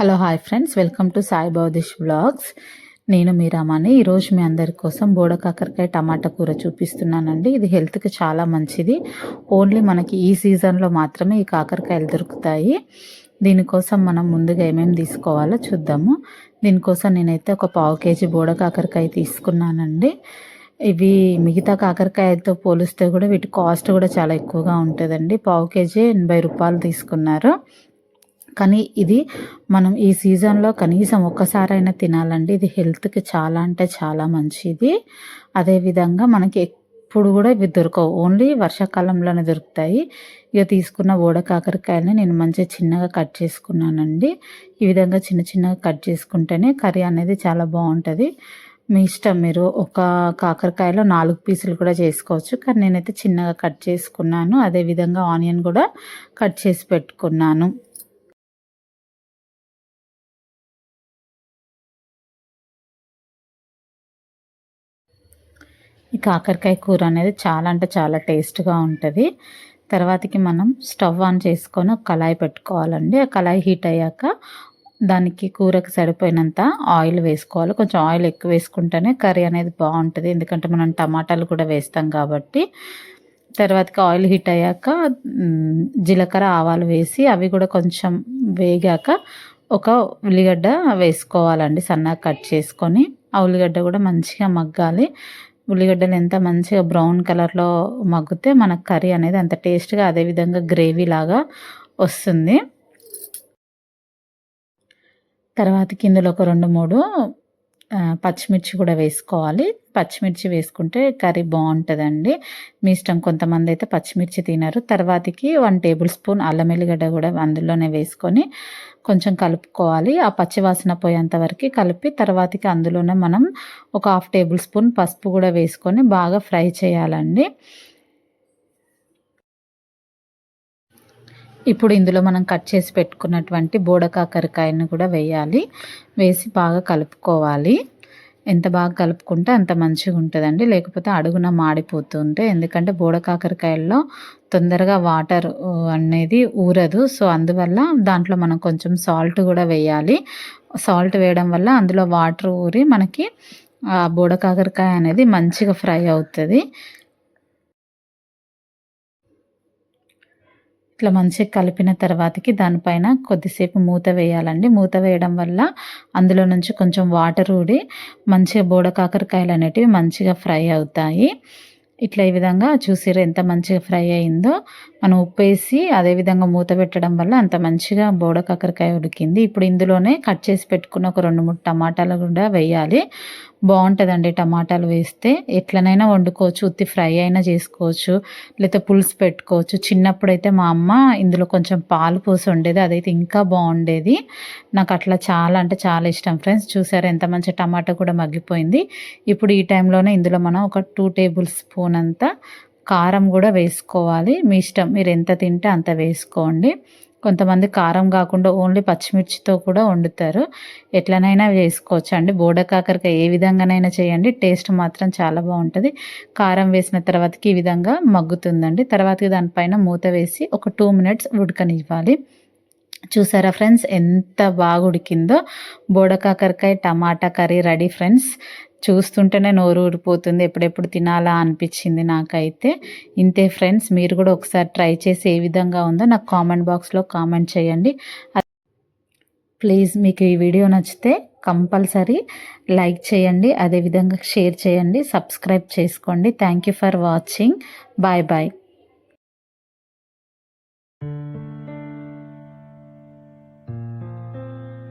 Hello hi friends welcome to Sai Boudish blogs నేను మీ రమాని. ఈరోజు మీ అందరి కోసం బోడ కాకరకాయ టమాటా కూర చూపిస్తున్నానండి. ఇది హెల్త్కి చాలా మంచిది. ఓన్లీ మనకి ఈ సీజన్లో మాత్రమే ఈ కాకరకాయలు దొరుకుతాయి. దీనికోసం మనం ముందుగా ఏమేమి తీసుకోవాలో చూద్దాము. దీనికోసం నేనైతే ఒక పావు కేజీ బోడ కాకరకాయ తీసుకున్నానండి. ఇవి మిగతా కాకరకాయలతో పోలిస్తే కూడా వీటి కాస్ట్ కూడా చాలా ఎక్కువగా ఉంటుందండి. పావు కేజీ ఎనభై రూపాయలు తీసుకున్నారు. కానీ ఇది మనం ఈ సీజన్లో కనీసం ఒక్కసారైనా తినాలండి. ఇది హెల్త్కి చాలా అంటే చాలా మంచిది. అదేవిధంగా మనకి ఎప్పుడు కూడా ఇవి దొరకవు. ఓన్లీ వర్షాకాలంలోనే దొరుకుతాయి. ఇక తీసుకున్న ఓడ కాకరకాయలని నేను మంచిగా చిన్నగా కట్ చేసుకున్నానండి. ఈ విధంగా చిన్న చిన్నగా కట్ చేసుకుంటేనే కర్రీ అనేది చాలా బాగుంటుంది. మీ ఇష్టం మీరు ఒక కాకరకాయలో నాలుగు పీసులు కూడా చేసుకోవచ్చు. కానీ నేనైతే చిన్నగా కట్ చేసుకున్నాను. అదేవిధంగా ఆనియన్ కూడా కట్ చేసి పెట్టుకున్నాను. ఈ కాకరకాయ కూర అనేది చాలా అంటే చాలా టేస్ట్గా ఉంటుంది. తర్వాతకి మనం స్టవ్ ఆన్ చేసుకొని ఒక కళాయి పెట్టుకోవాలండి. ఆ కళాయి హీట్ అయ్యాక దానికి కూరకు సరిపోయినంత ఆయిల్ వేసుకోవాలి. కొంచెం ఆయిల్ ఎక్కువ వేసుకుంటేనే కర్రీ అనేది బాగుంటుంది. ఎందుకంటే మనం టమాటాలు కూడా వేస్తాం కాబట్టి. తర్వాతకి ఆయిల్ హీట్ అయ్యాక జీలకర్ర ఆవాలు వేసి అవి కూడా కొంచెం వేగాక ఒక ఉల్లిగడ్డ వేసుకోవాలండి. సన్నగా కట్ చేసుకొని ఆ ఉల్లిగడ్డ కూడా మంచిగా మగ్గాలి. ఉల్లిగడ్డలు ఎంత మంచిగా బ్రౌన్ కలర్లో మగ్గితే మనకు కర్రీ అనేది అంత టేస్ట్గా అదేవిధంగా గ్రేవీ లాగా వస్తుంది. తర్వాత కిందలో ఒక రెండు మూడు పచ్చిమిర్చి కూడా వేసుకోవాలి. పచ్చిమిర్చి వేసుకుంటే కర్రీ బాగుంటుందండి. మీ ఇష్టం కొంతమంది అయితే పచ్చిమిర్చి తినరు. తర్వాతకి వన్ టేబుల్ స్పూన్ అల్లం ఎల్లిగడ్డ కూడా అందులోనే వేసుకొని కొంచెం కలుపుకోవాలి. ఆ పచ్చివాసన పోయేంత వరకు కలిపి తర్వాతకి అందులోనే మనం ఒక హాఫ్ టేబుల్ స్పూన్ పసుపు కూడా వేసుకొని బాగా ఫ్రై చేయాలండి. ఇప్పుడు ఇందులో మనం కట్ చేసి పెట్టుకున్నటువంటి బోడకాకరకాయను కూడా వేయాలి. వేసి బాగా కలుపుకోవాలి. ఎంత బాగా కలుపుకుంటే అంత మంచిగా ఉంటుందండి. లేకపోతే అడుగున మాడిపోతుంటే ఎందుకంటే బోడకాకరకాయల్లో తొందరగా వాటర్ అనేది ఊరదు. సో అందువల్ల దాంట్లో మనం కొంచెం సాల్ట్ కూడా వేయాలి. సాల్ట్ వేయడం వల్ల అందులో వాటర్ ఊరి మనకి బోడకాకరకాయ అనేది మంచిగా ఫ్రై అవుతుంది. ఇట్లా మంచిగా కలిపిన తర్వాతకి దానిపైన కొద్దిసేపు మూత వేయాలండి. మూత వేయడం వల్ల అందులో నుంచి కొంచెం వాటర్ ఊడి మంచిగా బోడ కాకరకాయలు అనేటివి మంచిగా ఫ్రై అవుతాయి. ఇట్లా ఈ విధంగా చూసిరు ఎంత మంచిగా ఫ్రై అయిందో. మనం ఉప్పు వేసి అదేవిధంగా మూత పెట్టడం వల్ల అంత మంచిగా బోడ కాకరకాయ ఉడికింది. ఇప్పుడు ఇందులోనే కట్ చేసి పెట్టుకున్న ఒక రెండు మూడు టమాటాలు కూడా వేయాలి. బాగుంటుందండి టమాటాలు వేస్తే. ఎట్లనైనా వండుకోవచ్చు. ఉత్తి ఫ్రై అయినా చేసుకోవచ్చు. లేకపోతే పులుసు పెట్టుకోవచ్చు. చిన్నప్పుడు అయితే మా అమ్మ ఇందులో కొంచెం పాలు పోసి ఉండేది అదైతే ఇంకా బాగుండేది. నాకు అట్లా చాలా అంటే చాలా ఇష్టం. ఫ్రెండ్స్ చూసారు ఎంత మంచి టమాటా కూడా మగ్గిపోయింది. ఇప్పుడు ఈ టైంలోనే ఇందులో మనం ఒక టూ టేబుల్ స్పూన్ అంతా కారం కూడా వేసుకోవాలి. మీ ఇష్టం. మీరు ఎంత తింటే అంత వేసుకోండి. కొంతమంది కారం కాకుండా ఓన్లీ పచ్చిమిర్చితో కూడా వండుతారు. ఎట్లనైనా వేసుకోవచ్చు అండి బోడకాకరకాయ ఏ విధంగానైనా చేయండి. టేస్ట్ మాత్రం చాలా బాగుంటుంది. కారం వేసిన తర్వాతకి ఈ విధంగా మగ్గుతుందండి. తర్వాతకి దానిపైన మూత వేసి ఒక టూ మినిట్స్ ఉడకనివ్వాలి. చూసారా ఫ్రెండ్స్? ఎంత బాగా ఉడికిందో. బోడకాకరకాయ టమాటా కర్రీ రెడీ ఫ్రెండ్స్. చూస్తుంటేనే నోరు ఊడిపోతుంది ఎప్పుడెప్పుడు తినాలా అనిపించింది నాకైతే. ఇంతే ఫ్రెండ్స్ మీరు కూడా ఒకసారి ట్రై చేసి ఏ విధంగా ఉందో నాకు కామెంట్ బాక్స్లో కామెంట్ చేయండి. ప్లీజ్ మీకు ఈ వీడియో నచ్చితే కంపల్సరీ లైక్ చేయండి అదేవిధంగా షేర్ చేయండి సబ్స్క్రైబ్ చేసుకోండి. Thank you for watching. Bye bye.